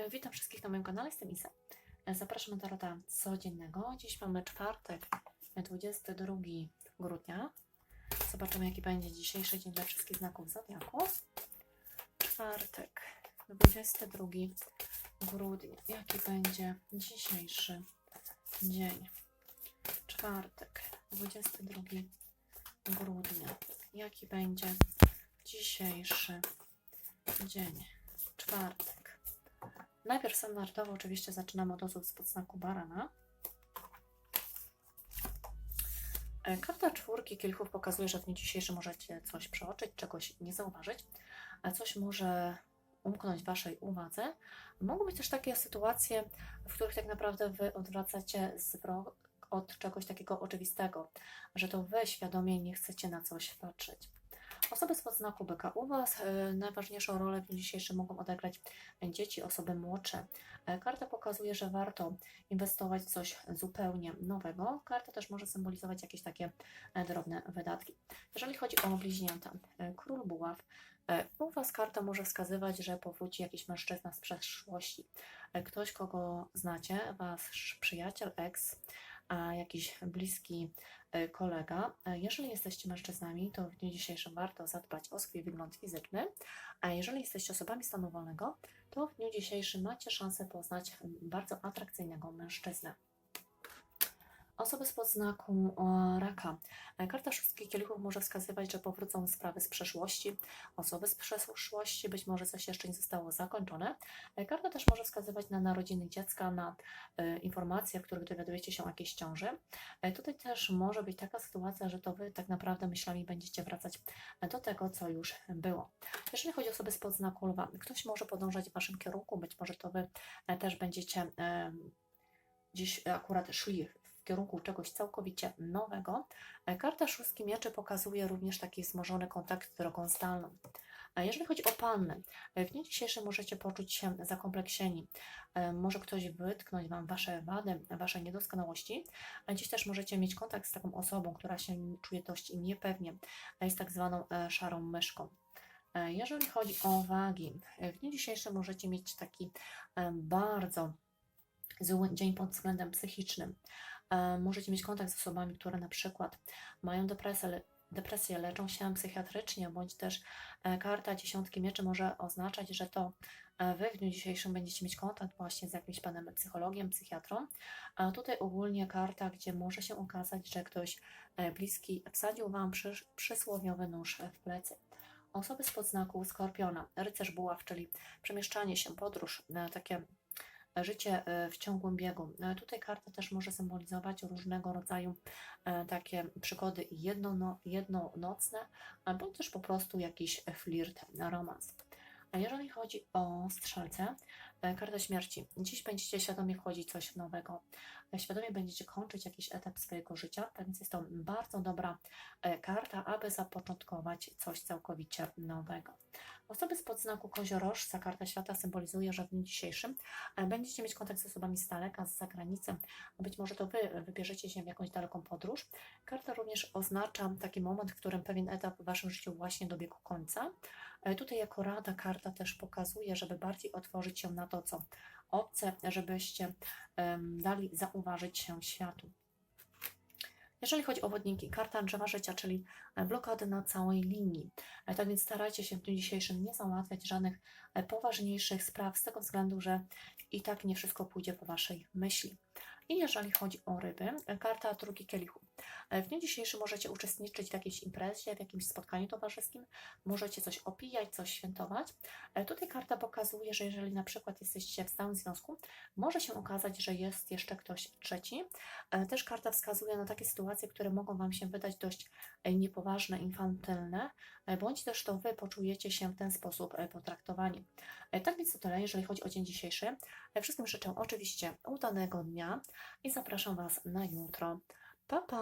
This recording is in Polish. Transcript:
E, Witam wszystkich na moim kanale, jestem Isa. E, Zapraszam na tarota codziennego. Dziś mamy czwartek, e, 22 grudnia. Zobaczymy, jaki będzie dzisiejszy dzień dla wszystkich znaków zodiaku. Czwartek, 22 grudnia. Jaki będzie dzisiejszy dzień? Czwartek, 22 grudnia. Jaki będzie dzisiejszy dzień? Czwartek. Najpierw standardowo oczywiście zaczynamy od osób z znaku barana. E, Karta czwórki kielichów pokazuje, że w dniu dzisiejszym możecie coś przeoczyć, czegoś nie zauważyć, a coś może umknąć Waszej uwadze. Mogą być też takie sytuacje, w których tak naprawdę Wy odwracacie wzrok od czegoś takiego oczywistego, że to Wy świadomie nie chcecie na coś patrzeć. Osoby z podznaku byka u Was e, najważniejszą rolę w dniu dzisiejszym mogą odegrać dzieci, osoby młodsze. E, Karta pokazuje, że warto inwestować w coś zupełnie nowego. Karta też może symbolizować jakieś takie e, drobne wydatki. Jeżeli chodzi o bliźnięta, król buław, u Was karta może wskazywać, że powróci jakiś mężczyzna z przeszłości. Ktoś, kogo znacie, Wasz przyjaciel, a jakiś bliski e, kolega. E, Jeżeli jesteście mężczyznami, to w dniu dzisiejszym warto zadbać o swój wygląd fizyczny, a jeżeli jesteście osobami stanu wolnego, to w dniu dzisiejszym macie szansę poznać bardzo atrakcyjnego mężczyznę. Osoby z podznaku e, raka. E, Karta szóstki kielichów może wskazywać, że powrócą sprawy z przeszłości. Osoby z przeszłości, być może coś jeszcze nie zostało zakończone. E, Karta też może wskazywać na narodziny dziecka, na informacje, w których dowiadujecie się o jakiejś ciąży. Tutaj też może być taka sytuacja, że to Wy tak naprawdę myślami będziecie wracać do tego, co już było. Jeżeli chodzi o osoby z podznaku lwa, ktoś może podążać w Waszym kierunku, być może to Wy też będziecie dziś akurat szli kierunku czegoś całkowicie nowego. E, Karta szóstki mieczy pokazuje również taki wzmożony kontakt z drogą zdalną. A jeżeli chodzi o panny, e, w dniu dzisiejszym możecie poczuć się zakompleksieni. E, Może ktoś wytknąć Wam Wasze wady, Wasze niedoskonałości. Dziś też możecie mieć kontakt z taką osobą, która się czuje dość niepewnie, jest tak zwaną szarą myszką. Jeżeli chodzi o wagi, w dniu dzisiejszym możecie mieć taki bardzo zły dzień pod względem psychicznym. E, Możecie mieć kontakt z osobami, które na przykład mają depresję, depresję leczą się psychiatrycznie, bądź też e, karta dziesiątki mieczy może oznaczać, że to e, Wy w dniu dzisiejszym będziecie mieć kontakt właśnie z jakimś panem psychologiem, psychiatrą. A tutaj ogólnie karta, gdzie może się okazać, że ktoś bliski wsadził Wam przysz- przysłowiowy nóż w plecy. Osoby z podznaku Skorpiona, rycerz buław, czyli przemieszczanie się, podróż, takie życie e, w ciągłym biegu. E, Tutaj karta też może symbolizować różnego rodzaju e, takie przygody jednono, jednonocne, albo też po prostu jakiś flirt, romans. A jeżeli chodzi o strzelce, karta śmierci. Dziś będziecie świadomie wchodzić coś nowego. E, Świadomie będziecie kończyć jakiś etap swojego życia, tak więc jest to bardzo dobra e, karta, aby zapoczątkować coś całkowicie nowego. Osoby z podznaku koziorożca, karta świata symbolizuje, że w dniu dzisiejszym e, będziecie mieć kontakt z osobami z daleka, z zagranicy. Być może to Wy wybierzecie się w jakąś daleką podróż. Karta również oznacza taki moment, w którym pewien etap w Waszym życiu właśnie dobiegł końca. E, Tutaj jako rada karta też pokazuje, żeby bardziej otworzyć się na to, co obce, żebyście dali zauważyć się światu. Jeżeli chodzi o wodniki, karta drzewa życia, czyli e, blokady na całej linii. E, Tak więc starajcie się w dniu dzisiejszym nie załatwiać żadnych e, poważniejszych spraw, z tego względu, że i tak nie wszystko pójdzie po Waszej myśli. I jeżeli chodzi o ryby, karta trójki kielichu. E, W dniu dzisiejszym możecie uczestniczyć w jakiejś imprezie, w jakimś spotkaniu towarzyskim, możecie coś opijać, coś świętować. E, Tutaj karta pokazuje, że jeżeli na przykład jesteście w stałym związku, może się okazać, że jest jeszcze ktoś trzeci. E, Też karta wskazuje na takie sytuacje, które mogą Wam się wydać dość niepoważne, infantylne, bądź też to Wy poczujecie się w ten sposób potraktowani. Tak więc to tyle, jeżeli chodzi o dzień dzisiejszy. Wszystkim życzę oczywiście udanego dnia i zapraszam Was na jutro. Pa, pa!